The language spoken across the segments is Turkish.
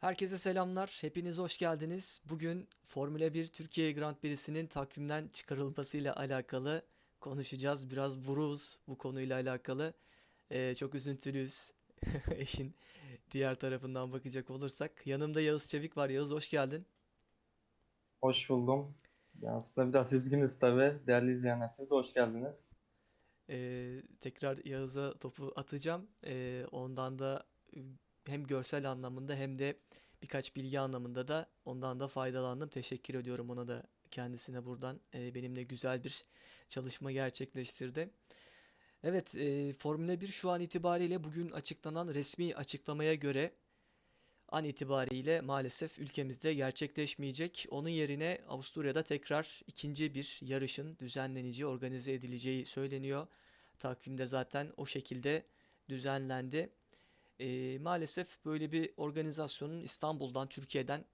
Herkese selamlar. Hepiniz hoş geldiniz. Bugün Formula 1 Türkiye Grand Prix'sinin takvimden çıkarılmasıyla alakalı konuşacağız. Biraz buruz bu konuyla alakalı. Ee, çok üzüntülüyüz. Eşin diğer tarafından bakacak olursak. Yanımda Yağız Çevik var. Yağız hoş geldin. Hoş buldum. Ya aslında biraz üzgünüz tabii. Değerli izleyenler siz de hoş geldiniz. Ee, tekrar Yağız'a topu atacağım. Ee, ondan da hem görsel anlamında hem de birkaç bilgi anlamında da ondan da faydalandım. Teşekkür ediyorum ona da kendisine buradan e, benimle güzel bir çalışma gerçekleştirdi. Evet, e, Formula 1 şu an itibariyle bugün açıklanan resmi açıklamaya göre an itibariyle maalesef ülkemizde gerçekleşmeyecek. Onun yerine Avusturya'da tekrar ikinci bir yarışın düzenleneceği, organize edileceği söyleniyor. Takvimde zaten o şekilde düzenlendi. Ee, maalesef böyle bir organizasyonun İstanbul'dan, Türkiye'den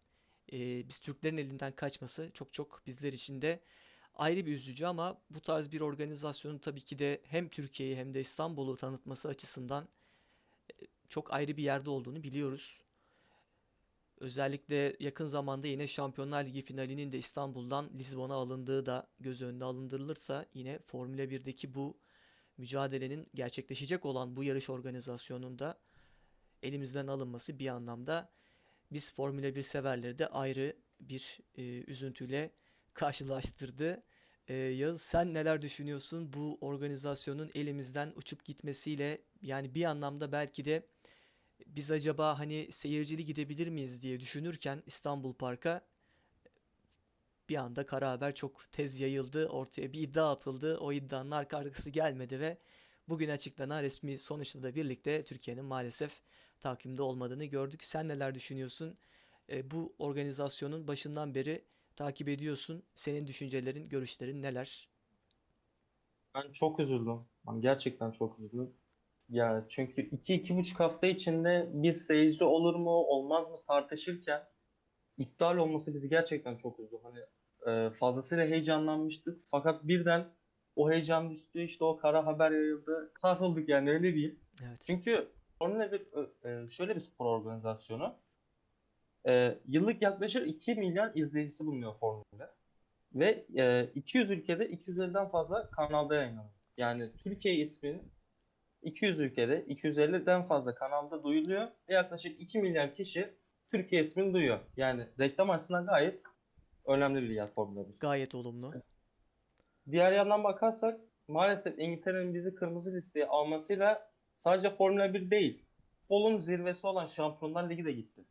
e, biz Türklerin elinden kaçması çok çok bizler için de ayrı bir üzücü ama bu tarz bir organizasyonun tabii ki de hem Türkiye'yi hem de İstanbul'u tanıtması açısından çok ayrı bir yerde olduğunu biliyoruz. Özellikle yakın zamanda yine Şampiyonlar Ligi finalinin de İstanbul'dan Lizbon'a alındığı da göz önüne alındırılırsa yine Formula 1'deki bu mücadelenin gerçekleşecek olan bu yarış organizasyonunda elimizden alınması bir anlamda biz Formula 1 severleri de ayrı bir e, üzüntüyle karşılaştırdı. E, Yağız sen neler düşünüyorsun bu organizasyonun elimizden uçup gitmesiyle yani bir anlamda belki de biz acaba hani seyircili gidebilir miyiz diye düşünürken İstanbul Park'a bir anda kara haber çok tez yayıldı. Ortaya bir iddia atıldı. O iddianın arka arkası gelmedi ve bugün açıklanan resmi sonuçla da birlikte Türkiye'nin maalesef takvimde olmadığını gördük. Sen neler düşünüyorsun? E, bu organizasyonun başından beri takip ediyorsun. Senin düşüncelerin, görüşlerin neler? Ben çok üzüldüm. Ben gerçekten çok üzüldüm. Ya çünkü iki iki buçuk hafta içinde biz seyirci olur mu olmaz mı tartışırken iptal olması bizi gerçekten çok üzdü. Hani e, fazlasıyla heyecanlanmıştık. Fakat birden o heyecan düştü. işte o kara haber yayıldı. Kahrolduk yani öyle değil. Evet. Çünkü Formula 1 e, şöyle bir spor organizasyonu. E, yıllık yaklaşık 2 milyar izleyicisi bulunuyor Formula. Ve e, 200 ülkede 250'den fazla kanalda yayınlanıyor. Yani Türkiye isminin 200 ülkede 250'den fazla kanalda duyuluyor ve yaklaşık 2 milyar kişi Türkiye ismini duyuyor. Yani reklam açısından gayet önemli bir yer Formula 1. Gayet olumlu. Diğer yandan bakarsak maalesef İngiltere'nin bizi kırmızı listeye almasıyla sadece Formula 1 değil, futbolun zirvesi olan Şampiyonlar Ligi de gitti.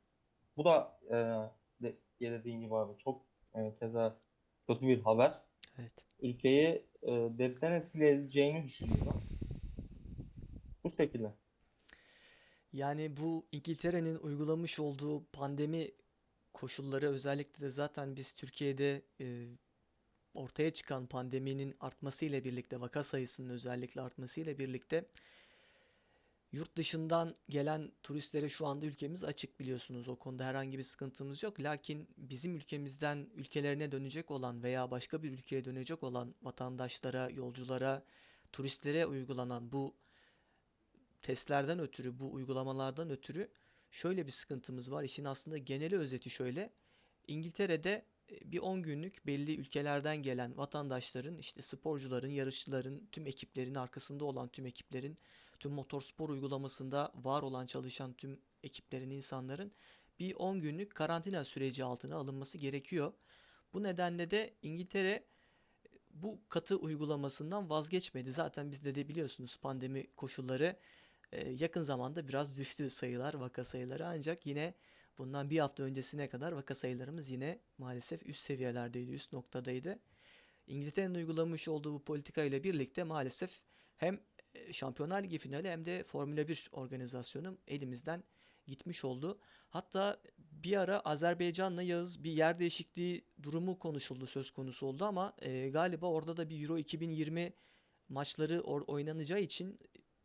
Bu da e, de, dediğin gibi abi çok e, keza kötü bir haber. Evet. Ülkeyi e, derinden etkileyeceğini düşünüyorum. Bu şekilde. Yani bu İngiltere'nin uygulamış olduğu pandemi koşulları özellikle de zaten biz Türkiye'de e, ortaya çıkan pandeminin artmasıyla birlikte vaka sayısının özellikle artmasıyla birlikte yurt dışından gelen turistlere şu anda ülkemiz açık biliyorsunuz. O konuda herhangi bir sıkıntımız yok. Lakin bizim ülkemizden ülkelerine dönecek olan veya başka bir ülkeye dönecek olan vatandaşlara, yolculara, turistlere uygulanan bu testlerden ötürü, bu uygulamalardan ötürü şöyle bir sıkıntımız var. İşin aslında geneli özeti şöyle. İngiltere'de e, bir 10 günlük belli ülkelerden gelen vatandaşların, işte sporcuların, yarışçıların, tüm ekiplerin arkasında olan tüm ekiplerin, tüm motorspor uygulamasında var olan çalışan tüm ekiplerin, insanların bir 10 günlük karantina süreci altına alınması gerekiyor. Bu nedenle de İngiltere bu katı uygulamasından vazgeçmedi. Zaten bizde de biliyorsunuz pandemi koşulları e, yakın zamanda biraz düştü sayılar, vaka sayıları ancak yine bundan bir hafta öncesine kadar vaka sayılarımız yine maalesef üst seviyelerdeydi, üst noktadaydı. İngiltere'nin uygulamış olduğu bu politika ile birlikte maalesef hem e, Şampiyonlar Ligi finali hem de Formula 1 organizasyonu elimizden gitmiş oldu. Hatta bir ara Azerbaycan'la Yağız bir yer değişikliği durumu konuşuldu, söz konusu oldu ama e, galiba orada da bir Euro 2020 maçları oynanacağı için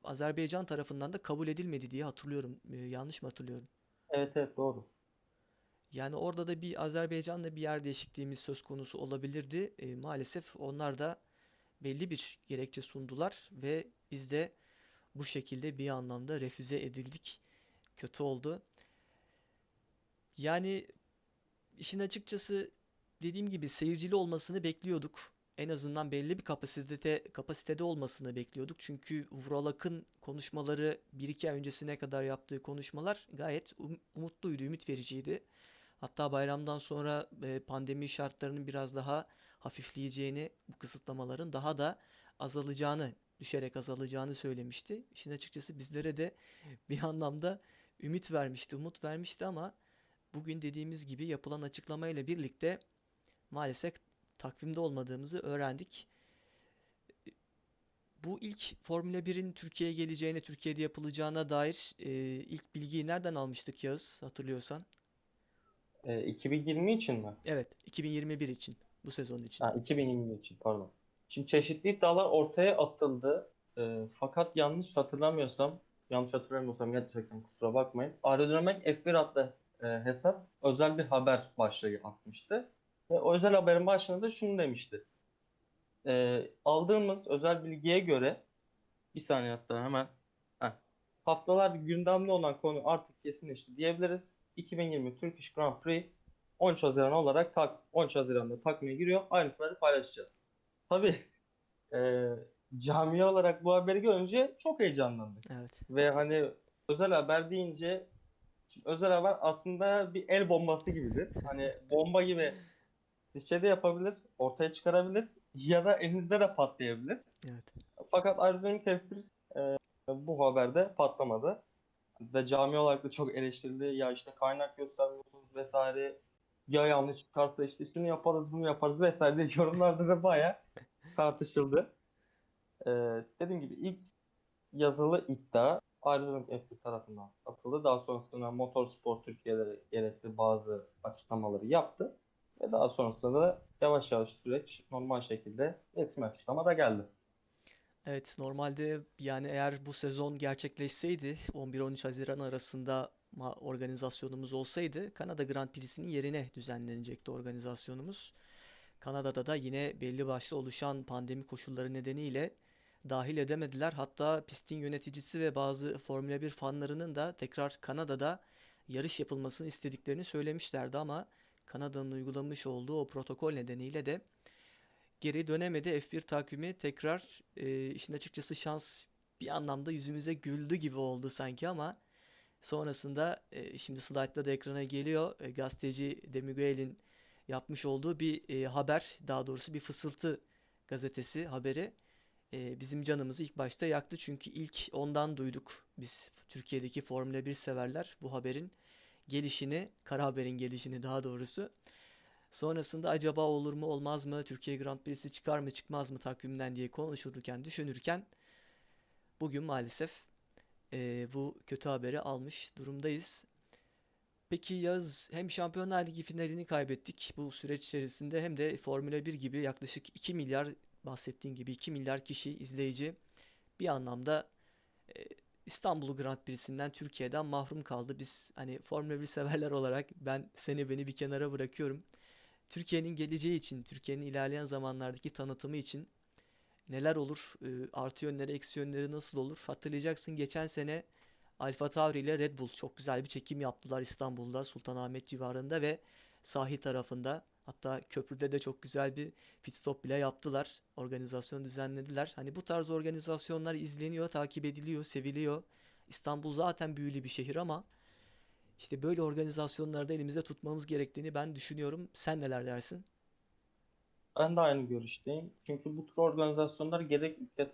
Azerbaycan tarafından da kabul edilmedi diye hatırlıyorum. E, yanlış mı hatırlıyorum? Evet evet doğru. Yani orada da bir Azerbaycan'la bir yer değişikliğimiz söz konusu olabilirdi. E, maalesef onlar da belli bir gerekçe sundular ve biz de bu şekilde bir anlamda refüze edildik. Kötü oldu. Yani işin açıkçası dediğim gibi seyircili olmasını bekliyorduk. En azından belli bir kapasitede kapasitede olmasını bekliyorduk. Çünkü Vural Akın konuşmaları bir iki ay öncesine kadar yaptığı konuşmalar gayet um- umutluydu, ümit vericiydi. Hatta bayramdan sonra e, pandemi şartlarının biraz daha hafifleyeceğini, bu kısıtlamaların daha da azalacağını, düşerek azalacağını söylemişti. İşin açıkçası bizlere de bir anlamda ümit vermişti, umut vermişti ama bugün dediğimiz gibi yapılan açıklamayla birlikte maalesef takvimde olmadığımızı öğrendik. Bu ilk Formula 1'in Türkiye'ye geleceğine, Türkiye'de yapılacağına dair e, ilk bilgiyi nereden almıştık Yağız, hatırlıyorsan? E, 2020 için mi? Evet, 2021 için, bu sezon için. Ha, 2020 için pardon. Şimdi çeşitli iddialar ortaya atıldı. E, fakat yanlış hatırlamıyorsam, yanlış hatırlamıyorsam gerçekten kusura bakmayın. Aerodinamik F1 adlı e, hesap özel bir haber başlığı atmıştı. Ve o özel haberin başlığında da şunu demişti. E, aldığımız özel bilgiye göre bir saniye hatta hemen heh, haftalar gündemde olan konu artık kesinleşti diyebiliriz. 2020 Turkish Grand Prix 13 Haziran olarak tak 13 Haziran'da takmaya giriyor. Ayrıntıları paylaşacağız. Tabii e, camia olarak bu haberi görünce çok heyecanlandık. Evet, Ve hani özel haber deyince şimdi özel haber aslında bir el bombası gibidir. Hani bomba gibi sizce de yapabilir, ortaya çıkarabilir ya da elinizde de patlayabilir. evet. Fakat aerodinamik F1 e, bu haberde patlamadı. De cami olarak da çok eleştirildi. Ya işte kaynak göstermiyorsunuz vesaire. Ya yanlış çıkarsa işte şunu yaparız bunu yaparız vesaire diye yorumlarda da bayağı tartışıldı. E, dediğim gibi ilk yazılı iddia aerodinamik F1 tarafından atıldı. Daha sonrasında Motorsport Türkiye'de gerekli bazı açıklamaları yaptı. Ve daha sonrasında da yavaş yavaş süreç normal şekilde resmi açıklama da geldi. Evet, normalde yani eğer bu sezon gerçekleşseydi 11-13 Haziran arasında organizasyonumuz olsaydı Kanada Grand Prix'sinin yerine düzenlenecekti organizasyonumuz. Kanada'da da yine belli başlı oluşan pandemi koşulları nedeniyle dahil edemediler. Hatta pistin yöneticisi ve bazı Formula 1 fanlarının da tekrar Kanada'da yarış yapılmasını istediklerini söylemişlerdi ama Kanada'nın uygulamış olduğu o protokol nedeniyle de geri dönemedi. F1 takvimi tekrar e, işin açıkçası şans bir anlamda yüzümüze güldü gibi oldu sanki ama sonrasında e, şimdi slaytta da ekrana geliyor. E, gazeteci De Miguel'in yapmış olduğu bir e, haber, daha doğrusu bir fısıltı gazetesi haberi e, bizim canımızı ilk başta yaktı. Çünkü ilk ondan duyduk biz Türkiye'deki Formula 1 severler bu haberin gelişini, kara haberin gelişini daha doğrusu. Sonrasında acaba olur mu olmaz mı Türkiye Grand Prix'si çıkar mı çıkmaz mı takvimden diye konuşurken düşünürken bugün maalesef eee, bu kötü haberi almış durumdayız. Peki Yaz hem Şampiyonlar Ligi finalini kaybettik bu süreç içerisinde hem de Formula 1 gibi yaklaşık 2 milyar bahsettiğin gibi 2 milyar kişi izleyici bir anlamda e, İstanbul Grand Prix'sinden Türkiye'den mahrum kaldı. Biz hani Formula 1 severler olarak ben seni beni bir kenara bırakıyorum. Türkiye'nin geleceği için, Türkiye'nin ilerleyen zamanlardaki tanıtımı için neler olur, e, artı yönleri, eksi yönleri nasıl olur? Hatırlayacaksın geçen sene Alfa Tauri ile Red Bull çok güzel bir çekim yaptılar İstanbul'da, Sultanahmet civarında ve sahil tarafında. Hatta köprüde de çok güzel bir pit stop bile yaptılar. Organizasyon düzenlediler. Hani bu tarz organizasyonlar izleniyor, takip ediliyor, seviliyor. İstanbul zaten büyülü bir şehir ama işte böyle organizasyonlarda elimizde tutmamız gerektiğini ben düşünüyorum. Sen neler dersin? Ben de aynı görüşteyim. Çünkü bu tür organizasyonlar gerek ülke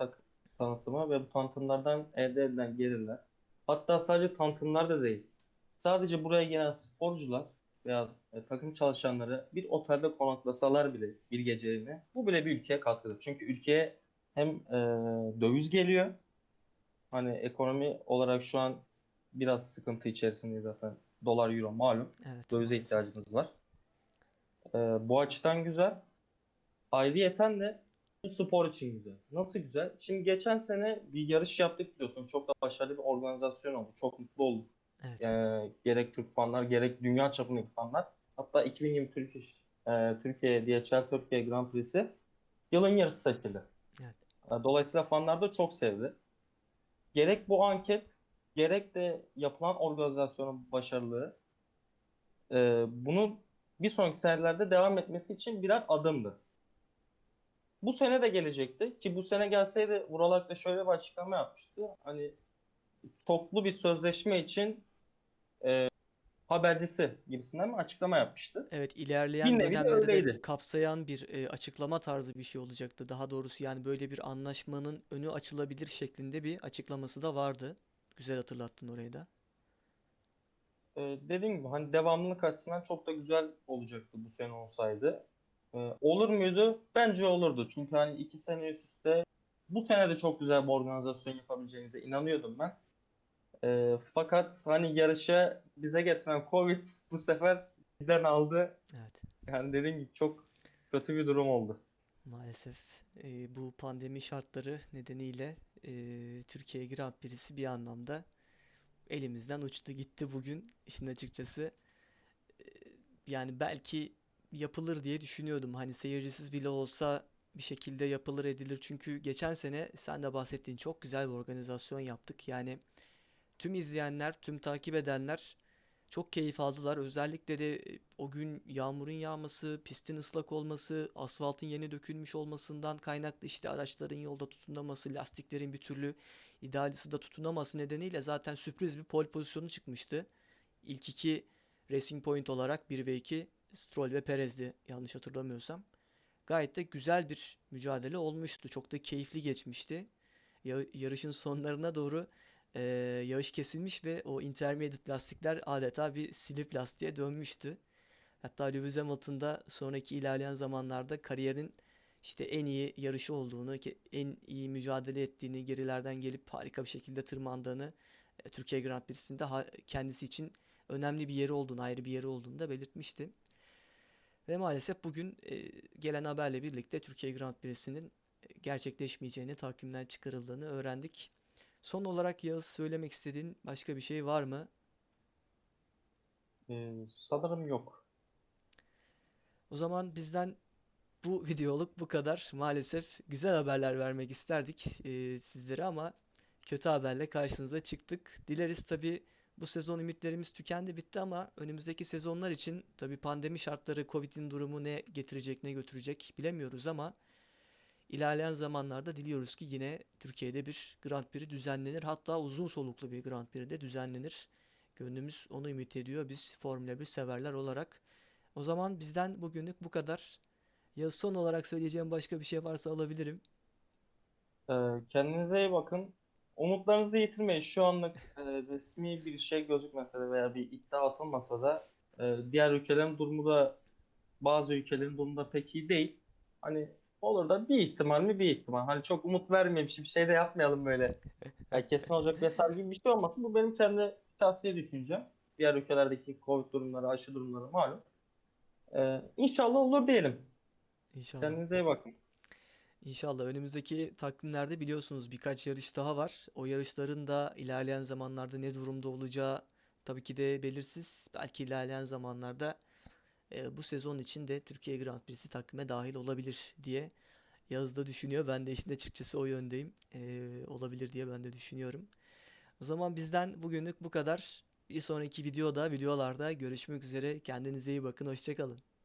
tanıtımı ve bu tanıtımlardan elde edilen gelirler. Hatta sadece tanıtımlar da değil. Sadece buraya gelen sporcular veya e, takım çalışanları bir otelde konaklasalar bile bir geceliğine bu bile bir ülkeye katkıdır. Çünkü ülkeye hem e, döviz geliyor. Hani ekonomi olarak şu an biraz sıkıntı içerisindeyiz zaten. Dolar, euro malum. Evet, Dövize ihtiyacımız var. E, bu açıdan güzel. Ayrıyeten de bu spor için güzel. Nasıl güzel? Şimdi geçen sene bir yarış yaptık biliyorsunuz. Çok da başarılı bir organizasyon oldu. Çok mutlu olduk. Evet. Ee, gerek Türk fanlar gerek dünya çapındaki fanlar. Hatta 2020 Türkiye, e, Türkiye DHL Türkiye Grand Prix'si yılın yarısı seçildi. Evet. E, Dolayısıyla fanlar da çok sevdi. Gerek bu anket gerek de yapılan organizasyonun başarılığı e, bunun bir sonraki senelerde devam etmesi için birer adımdı. Bu sene de gelecekti ki bu sene gelseydi Vural Ak da şöyle bir açıklama yapmıştı. Hani toplu bir sözleşme için e, habercisi gibisinden bir açıklama yapmıştı. Evet, ilerleyen Bir nevi de kapsayan bir e, açıklama tarzı bir şey olacaktı. Daha doğrusu yani böyle bir anlaşmanın önü açılabilir şeklinde bir açıklaması da vardı. Güzel hatırlattın orayı da. Ee, dediğim gibi hani devamlılık açısından çok da güzel olacaktı bu sene olsaydı. Ee, olur muydu? Bence olurdu. Çünkü hani iki sene üst üste bu sene de çok güzel bir organizasyon yapabileceğimize inanıyordum ben. Ee, fakat hani yarışa bize getiren Covid bu sefer bizden aldı. Evet. Yani dediğim gibi çok kötü bir durum oldu. Maalesef e, bu pandemi şartları nedeniyle e, Türkiye Grand Prix'si bir anlamda elimizden uçtu gitti bugün işin açıkçası. E, yani belki yapılır diye düşünüyordum. Hani seyircisiz bile olsa bir şekilde yapılır edilir. Çünkü geçen sene sen de bahsettiğin çok güzel bir organizasyon yaptık. Yani tüm izleyenler, tüm takip edenler çok keyif aldılar. Özellikle de e, o gün yağmurun yağması, pistin ıslak olması, asfaltın yeni dökülmüş olmasından kaynaklı işte araçların yolda tutunaması, lastiklerin bir türlü ideal ısıda tutunaması nedeniyle zaten sürpriz bir pole pozisyonu çıkmıştı. İlk iki Racing Point olarak 1 ve 2 Stroll ve Perez'di yanlış hatırlamıyorsam. Gayet de güzel bir mücadele olmuştu. Çok da keyifli geçmişti. Ya- yarışın sonlarına doğru ee, yağış kesilmiş ve o intermediate lastikler adeta bir slip lastiğe dönmüştü. Hatta Lewis Hamilton da sonraki ilerleyen zamanlarda kariyerin işte en iyi yarışı olduğunu, ki en iyi mücadele ettiğini, gerilerden gelip harika bir şekilde tırmandığını, e, Türkiye Grand Prix'sinde kendisi için önemli bir yeri olduğunu, ayrı bir yeri olduğunu da belirtmişti. Ve maalesef bugün e, gelen haberle birlikte Türkiye Grand Prix'sinin e, gerçekleşmeyeceğini, takvimden çıkarıldığını öğrendik. Son olarak Yağız söylemek istediğin başka bir şey var mı? Ee, sanırım yok. O zaman bizden bu videoluk bu kadar. Maalesef güzel haberler vermek isterdik e, sizlere ama kötü haberle karşınıza çıktık. Dileriz tabii bu sezon ümitlerimiz tükendi bitti ama önümüzdeki sezonlar için tabii pandemi şartları, Covid'in durumu ne getirecek ne götürecek bilemiyoruz ama ilerleyen zamanlarda diliyoruz ki yine Türkiye'de bir Grand Prix düzenlenir. Hatta uzun soluklu bir Grand Prix de düzenlenir. Gönlümüz onu ümit ediyor biz Formula 1 severler olarak. O zaman bizden bugünlük bu kadar. Ya son olarak söyleyeceğim başka bir şey varsa alabilirim. Ee, kendinize iyi bakın. Umutlarınızı yitirmeyin. Şu anlık e, resmi bir şey gözükmese de veya bir iddia atılmasa da e, diğer ülkelerin durumu da bazı ülkelerin durumu da pek iyi değil. Hani olur da bir ihtimal mi bir ihtimal. Hani çok umut vermeyeyim, bir şey de yapmayalım böyle. Yani kesin olacak vesaire gibi bir şey olmasın. Bu benim kendi şahsi düşüncem. Diğer ülkelerdeki Covid durumları, aşı durumları malum. Ee, inşallah olur diyelim. İnşallah. Kendinize iyi bakın. İnşallah önümüzdeki takvimlerde biliyorsunuz birkaç yarış daha var. O yarışların da ilerleyen zamanlarda ne durumda olacağı tabii ki de belirsiz. Belki ilerleyen zamanlarda e, bu sezon için de Türkiye Grand Prix'si takvime dahil olabilir diye Yağız da düşünüyor. Ben de işin açıkçası o yöndeyim. E, olabilir diye ben de düşünüyorum. O zaman bizden bugünlük bu kadar. Bir sonraki videoda, videolarda görüşmek üzere. Kendinize iyi bakın. Hoşça kalın.